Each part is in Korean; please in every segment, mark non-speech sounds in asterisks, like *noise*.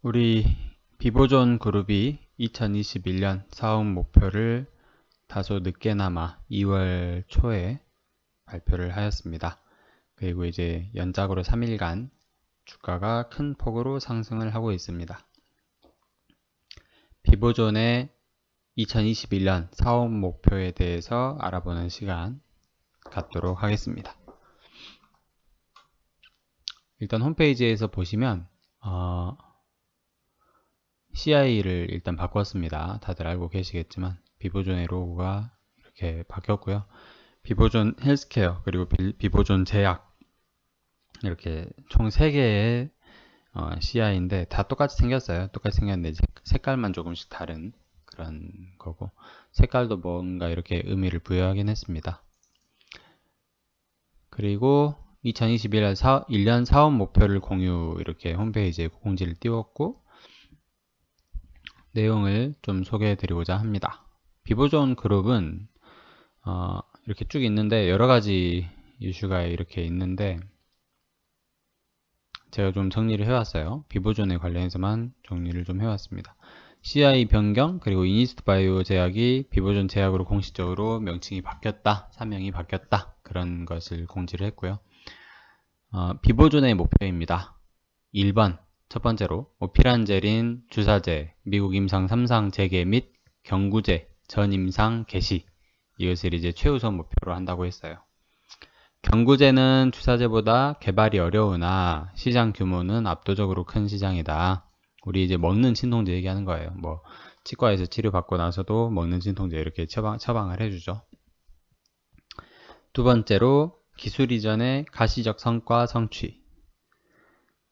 우리 비보존 그룹이 2021년 사업 목표를 다소 늦게나마 2월 초에 발표를 하였습니다. 그리고 이제 연작으로 3일간 주가가 큰 폭으로 상승을 하고 있습니다. 비보존의 2021년 사업 목표에 대해서 알아보는 시간 갖도록 하겠습니다. 일단 홈페이지에서 보시면 어, CI를 일단 바꿨습니다. 다들 알고 계시겠지만 비보존의 로고가 이렇게 바뀌었고요. 비보존 헬스케어 그리고 비, 보존 제약 이렇게 총 3개의 어, CI인데 다 똑같이 생겼어요. 똑같이 생겼는데 색깔만 조금씩 다른 그런 거고 색깔도 뭔가 이렇게 의미를 부여하긴 했습니다. 그리고 2021년 사, 1년 사업 목표를 공유 이렇게 홈페이지에 공지를 띄웠고 내용을 좀 소개해 드리고자 합니다. 비보존 그룹은 어, 이렇게 쭉 있는데 여러 가지 이슈가 이렇게 있는데 제가 좀 정리를 해왔어요. 비보존에 관련해서만 정리를 좀 해왔습니다. CI 변경 그리고 이니스트 바이오 제약이 비보존 제약으로 공식적으로 명칭이 바뀌었다, 사명이 바뀌었다 그런 것을 공지를 했고요. 어, 비보존의 목표입니다. 1번 첫 번째로 오피란제린 주사제, 미국 임상 3상 재개 및 경구제, 전 임상 개시 이것을 이제 최우선 목표로 한다고 했어요. 경구제는 주사제보다 개발이 어려우나 시장 규모는 압도적으로 큰 시장이다. 우리 이제 먹는 진통제 얘기하는 거예요. 뭐 치과에서 치료받고 나서도 먹는 진통제 이렇게 처방, 처방을 해주죠. 두 번째로 기술 이전의 가시적 성과 성취.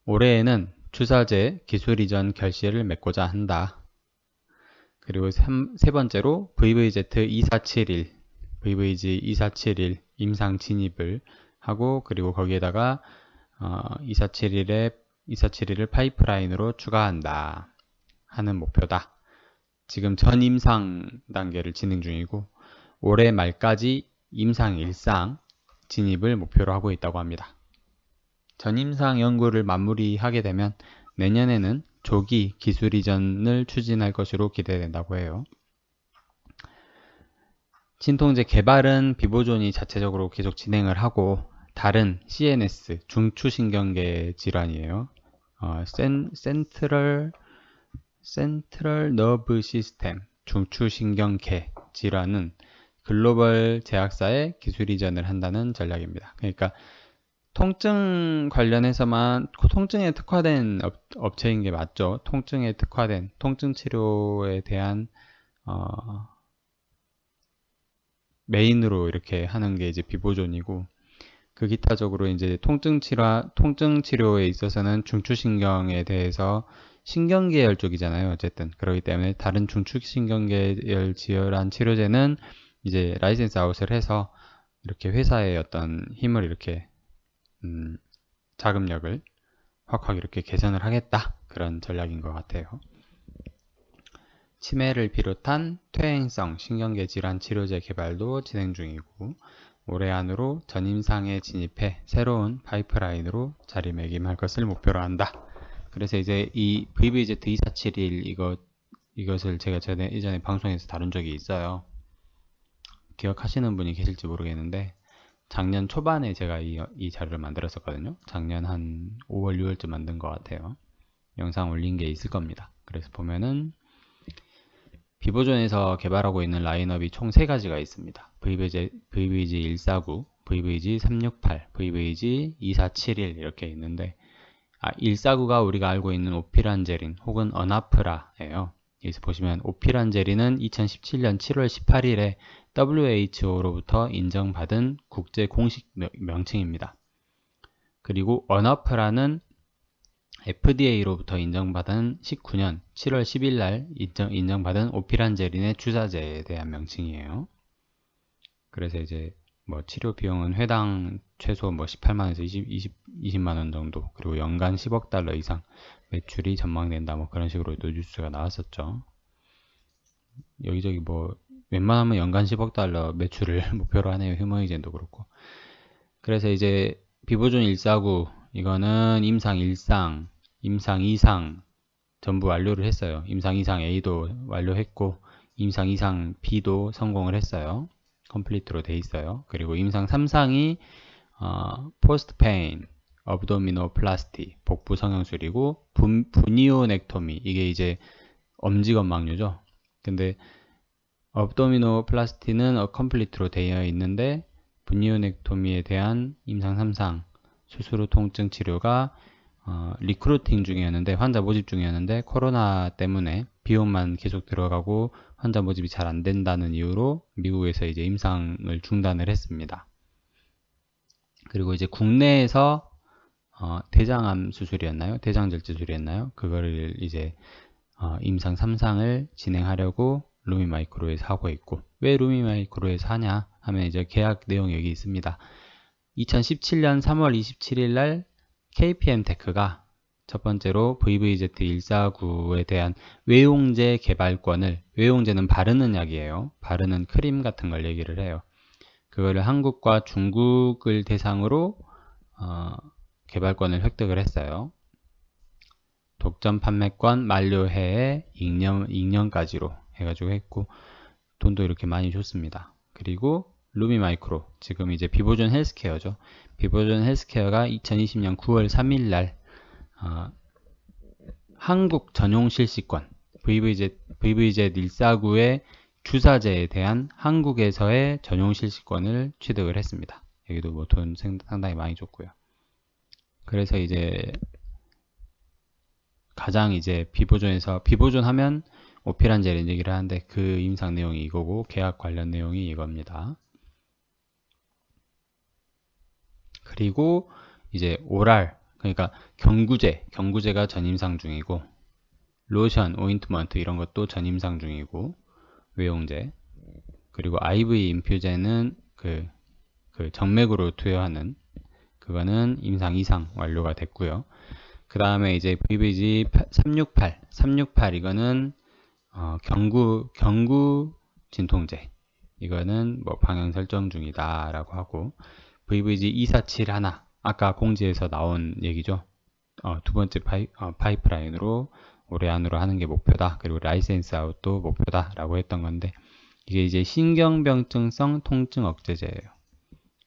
올해에는 주사제 기술 이전 결실을 맺고자 한다. 그리고 3, 세 번째로 VVZ2471, VVG2471 임상 진입을 하고 그리고 거기에다가 어, 2471에 2471을 파이프라인으로 추가한다 하는 목표다. 지금 전 임상 단계를 진행 중이고 올해 말까지 임상 1상 진입을 목표로 하고 있다고 합니다. 전임상 연구를 마무리하게 되면 내년에는 조기 기술 이전을 추진할 것으로 기대된다고 해요. 진통제 개발은 비보존이 자체적으로 계속 진행을 하고 다른 CNS 중추신경계 질환이에요. 어, 센, 센트럴 센트럴 너브 시스템 중추신경계 질환은 글로벌 제약사에 기술 이전을 한다는 전략입니다. 그러니까 통증 관련해서만 통증에 특화된 업, 체인게 맞죠? 통증에 특화된 통증 치료에 대한 어, 메인으로 이렇게 하는 게 이제 비보존이고 그 기타적으로 이제 통증 치료 통증 치료에 있어서는 중추신경에 대해서 신경계열 쪽이잖아요. 어쨌든 그렇기 때문에 다른 중추신경계열 지혈한 치료제는 이제 라이센스 아웃을 해서 이렇게 회사의 어떤 힘을 이렇게 음, 자금력을 확확 이렇게 개선을 하겠다 그런 전략인 것 같아요. 치매를 비롯한 퇴행성 신경계 질환 치료제 개발도 진행 중이고 올해 안으로 전임상에 진입해 새로운 파이프라인으로 자리매김할 것을 목표로 한다. 그래서 이제 이 VVZ2471 이것 이것을 제가 전에 이전에 방송에서 다룬 적이 있어요. 기억하시는 분이 계실지 모르겠는데 작년 초반에 제가 이, 이 자료를 만들었었거든요. 작년 한 5월, 6월쯤 만든 것 같아요. 영상 올린 게 있을 겁니다. 그래서 보면은 비보존에서 개발하고 있는 라인업이 총 3가지가 있습니다. VVG, VVG149, VVG368, VVG2471 이렇게 있는데 아, 149가 우리가 알고 있는 오피란제린 혹은 어나프라예요. 여기서 보시면 오피란제린은 2017년 7월 18일에 WHO로부터 인정받은 국제 공식 명칭입니다. 그리고 어너프라는 FDA로부터 인정받은 19년 7월 10일 날 인정, 인정 받은 오피란제린의 주사제에 대한 명칭이에요. 그래서 이제 뭐 치료 비용은 회당 최소 뭐 18만원에서 20, 20, 20 만원 정도 그리고 연간 10억 달러 이상 매출이 전망된다 뭐 그런 식으로 또 뉴스가 나왔었죠. 여기저기 뭐 웬만하면 연간 10억 달러 매출을 *laughs* 목표로 하네요. 휴머이젠도 그렇고. 그래서 이제 비보존 149 이거는 임상 1상, 임상 2상 전부 완료를 했어요. 임상 이상 A도 완료했고 임상 이상 B도 성공을 했어요. 컴플리트로 돼 있어요. 그리고 임상 3상이 어, 포스트 페인, 업도미노플라스티, 복부 성형술이고 분, 분이오넥토미 이게 이제 엄지건막류죠. 근데 업도미노플라스티는 어, 컴플리트로 되어 있는데 분이오넥토미에 대한 임상 3상 수술 후 통증 치료가 어, 리크루팅 중이었는데 환자 모집 중이었는데 코로나 때문에 비용만 계속 들어가고 환자 모집이 잘 안 된다는 이유로 미국에서 이제 임상을 중단을 했습니다. 그리고 이제 국내에서 어, 대장암 수술이었나요? 대장절제술이었나요? 그거를 이제 어, 임상 3상을 진행하려고 루미 마이크로에서 하고 있고 왜 루미 마이크로에서 하냐 하면 이제 계약 내용이 여기 있습니다. 2017년 3월 27일 날 KPM 테크가 첫 번째로 VVZ149에 대한 외용제 개발권을 외용제는 바르는 약이에요. 바르는 크림 같은 걸 얘기를 해요. 그거를 한국과 중국을 대상으로 어, 개발권을 획득을 했어요. 독점 판매권 만료해에 2년, 2년까지로 해가지고 했고 돈도 이렇게 많이 줬습니다. 그리고 루미 마이크로 지금 이제 비보존 헬스케어죠. 비보존 헬스케어가 2020년 9월 3일 날 어, 한국 전용 실시권 VVZ, VVZ 149의 주사제에 대한 한국에서의 전용 실시권을 취득을 했습니다. 여기도 뭐 돈 상당히 많이 줬고요. 그래서 이제 가장 이제 비보존에서 비보존 하면 오피란젤인 얘기를 하는데 그 임상 내용이 이거고 계약 관련 내용이 이겁니다. 그리고 이제 오랄 그러니까 경구제 경구제가 전임상 중이고 로션, 오인트먼트 이런 것도 전임상 중이고 외용제 그리고 IV 인퓨제는 그, 그 정맥으로 투여하는 그거는 임상 이상 완료가 됐고요. 그 다음에 이제 VVG 368 368 이거는 어, 경구 경구 진통제 이거는 뭐 방향 설정 중이다 라고 하고 VVG 247 하나 아까 공지에서 나온 얘기죠. 어, 두 번째 파이, 어, 파이프라인으로 올해 안으로 하는 게 목표다. 그리고 라이센스 아웃도 목표다. 라고 했던 건데 이게 이제 신경병증성 통증 억제제예요.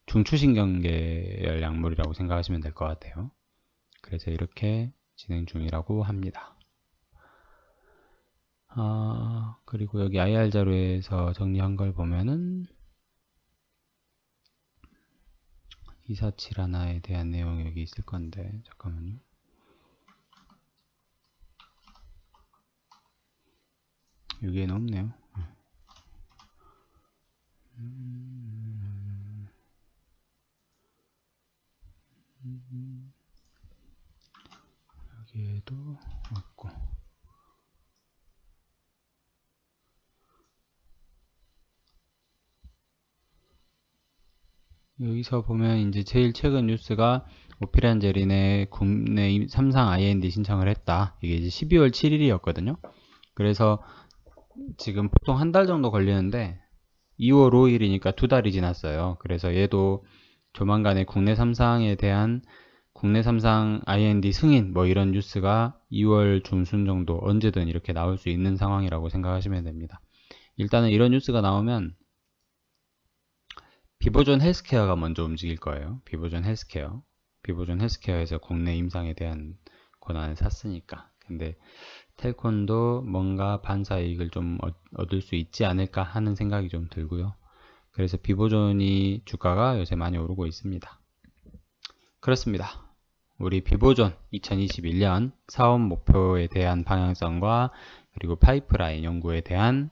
중추신경계열 약물이라고 생각하시면 될 것 같아요. 그래서 이렇게 진행 중이라고 합니다. 아, 그리고 여기 IR 자료에서 정리한 걸 보면은 247 하나에 대한 내용이 여기 있을 건데 잠깐만요. 여기에는 없네요. 여기에도 없고 여기서 보면 이제 제일 최근 뉴스가 오피란제린의 국내 3상 IND 신청을 했다. 이게 이제 12월 7일이었거든요. 그래서 지금 보통 한 달 정도 걸리는데 2월 5일이니까 두 달이 지났어요. 그래서 얘도 조만간에 국내 3상에 대한 국내 3상 IND 승인 뭐 이런 뉴스가 2월 중순 정도 언제든 이렇게 나올 수 있는 상황이라고 생각하시면 됩니다. 일단은 이런 뉴스가 나오면 비보존 헬스케어가 먼저 움직일 거예요. 비보존 헬스케어. 비보존 헬스케어에서 국내 임상에 대한 권한을 샀으니까. 근데 텔콘도 뭔가 반사 이익을 좀 얻을 수 있지 않을까 하는 생각이 좀 들고요. 그래서 비보존이 주가가 요새 많이 오르고 있습니다. 그렇습니다. 우리 비보존 2021년 사업 목표에 대한 방향성과 그리고 파이프라인 연구에 대한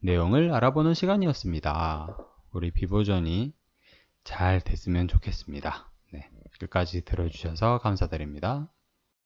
내용을 알아보는 시간이었습니다. 우리 비보전이 잘 됐으면 좋겠습니다. 네, 끝까지 들어주셔서 감사드립니다.